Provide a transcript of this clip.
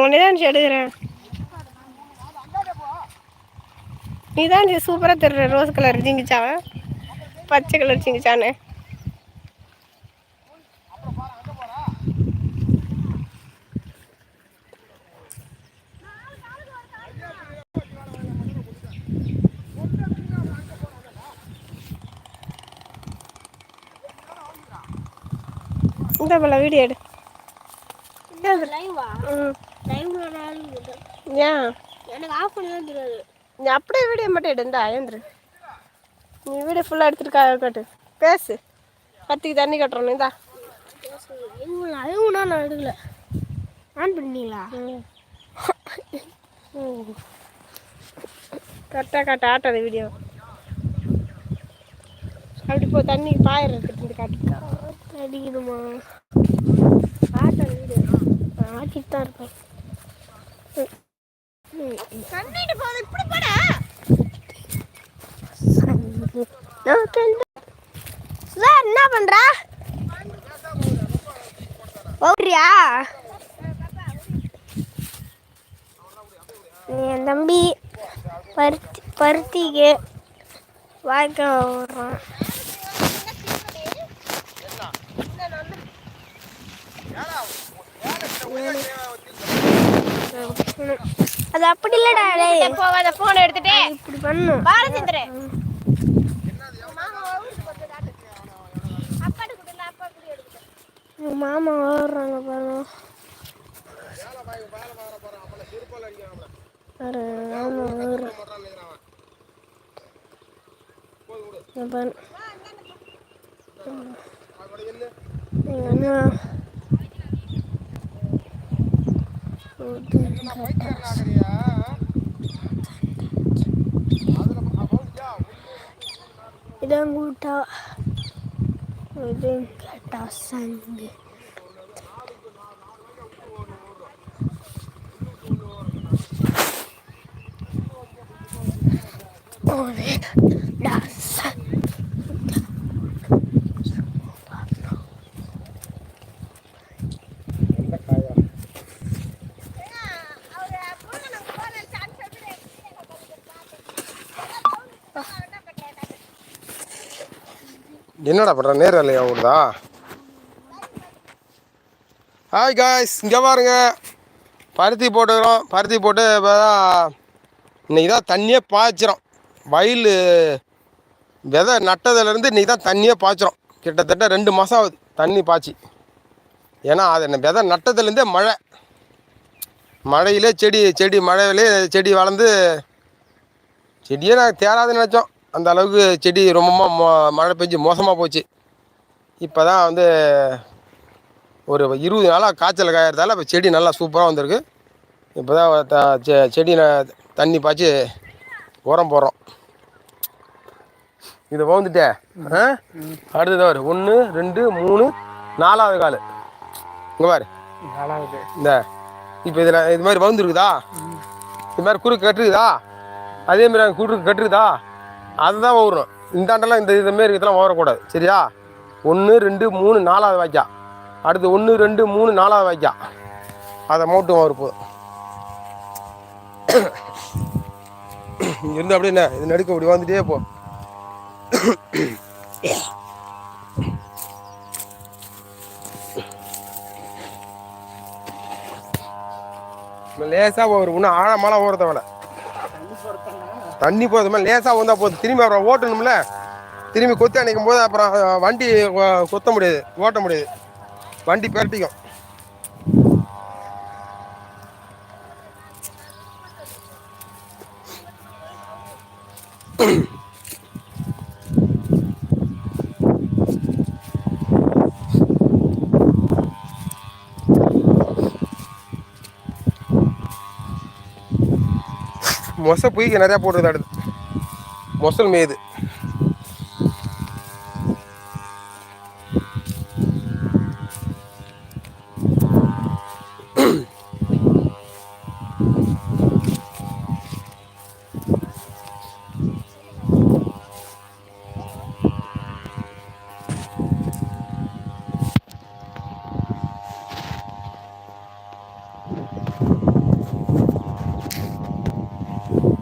உன்னைதான் எடுக்கிறேன் நீதான் சூப்பராக தெரியுற ரோஸ் கலர் ஜிங்கிச்சாவ? பச்சை கலர் ஜிங்கிச்சான்னு. இந்த போல வீடியோ எடு. ஏன்? எனக்கு ஆஃப் பண்ணவே தெரியாது. நீ அப்படியே வீடியோ மட்டும் எடு இந்த ஏந்திரு நீ வீடியோ ஃபுல்லாக எடுத்துட்டு கா கட்டு. பேசு. கத்திக்கு தண்ணி கட்டுறோம் இந்தா. லைவ்னா நான் எடுக்கல. ஆன் பண்ணீங்களா? கரெக்டாக காட்டு ஆட்டாத வீடியோ. அப்படி போ தண்ணி பாயிரத்துக்கு காட்டு. அடிக்கணுமா? ஆட்டிட்டு தான் இருப்பேன். தண்ணிட்டு போது இப்படி போடா. சார் என்ன பண்ற? ஓடுறியா என் தம்பி பருத்தி பருத்திக்கு வாய்க்க ஓடுறான். அது அப்படி இல்லடா டேய். போவாத ஃபோனை எடுத்துட்டே. இப்படி பண்ணும் பாலச்சந்திரன் எங்க மாமா ஓடுறாங்க பாருங்க. பாரு, மாமா ஓடுறான். பாரு. எங்க அண்ணா இதான் கூட்டா இது கேட்டா என்னடா பண்ணுற நேர் இல்லையா ஓடுதா? ஹாய் காய்ஸ் இங்கே பாருங்க. பருத்தி போட்டுக்கிறோம். பருத்தி போட்டு இப்போ தான் இன்னைக்கு தான் தண்ணியே பாய்ச்சிரும். வயல் விதை நட்டதுலேருந்து இன்னைக்கு தான் தண்ணியே பாய்ச்சிரும். கிட்டத்தட்ட ரெண்டு மாதம் ஆகுது தண்ணி பாய்ச்சி. ஏன்னா அது என்ன விதை நட்டதுலேருந்தே மழை. மழையிலே செடி செடி மழையிலே செடி வளர்ந்து செடியே நாங்கள் தேராதுன்னு நினச்சோம். அந்த அளவுக்கு செடி ரொம்ப மோ மழை பெஞ்சு மோசமாக போச்சு. இப்போ தான் வந்து ஒரு இருபது நாளாக காய்ச்சல் காயறதால இப்போ செடி நல்லா சூப்பராக வந்திருக்கு. இப்போ தான் செடி தண்ணி பாய்ச்சி உரம் போடுறோம். இதை வந்துட்டே ஆ? அடுத்தது பாரு. ஒன்று ரெண்டு மூணு நாலாவது கால். இங்கே பாரு. நாலாவது. இந்த இப்போ இதில் இது மாதிரி வந்துருக்குதா இது மாதிரி குறுக்கு கட்டுருக்குதா அதே மாதிரி குறுக்கு கட்டுருக்குதா அதுதான் ஓடணும் இந்தாண்டெல்லாம் இந்த இது மாரி இதெல்லாம் ஓவரக்கூடாது சரியா? ஒன்று ரெண்டு மூணு நாலாவது வாய்க்கா. அடுத்து ஒன்று ரெண்டு மூணு நாலாவது வாய்க்கா. அதை மோட்டும் வரும் போதும். இங்கேருந்து அப்படியே என்ன? இது நடுக்க இப்படி வந்துட்டே போ. லேசாக ஒரு இன்னும் ஆழமாலாம் ஓடுறத வேலை தண்ணி போகிறது மாதிரி லேசாக வந்தால் போதும். திரும்பி அப்புறம் ஓட்டணும்ல. திரும்பி கொத்தி அணைக்கும் போது அப்புறம் வண்டி கொத்த முடியாது. ஓட்ட முடியாது. வண்டி பெரட்டிக்கும். மொசை பொய்க்கு நிறையா போட்டுருது அடுத்து. மொசல் மேயுது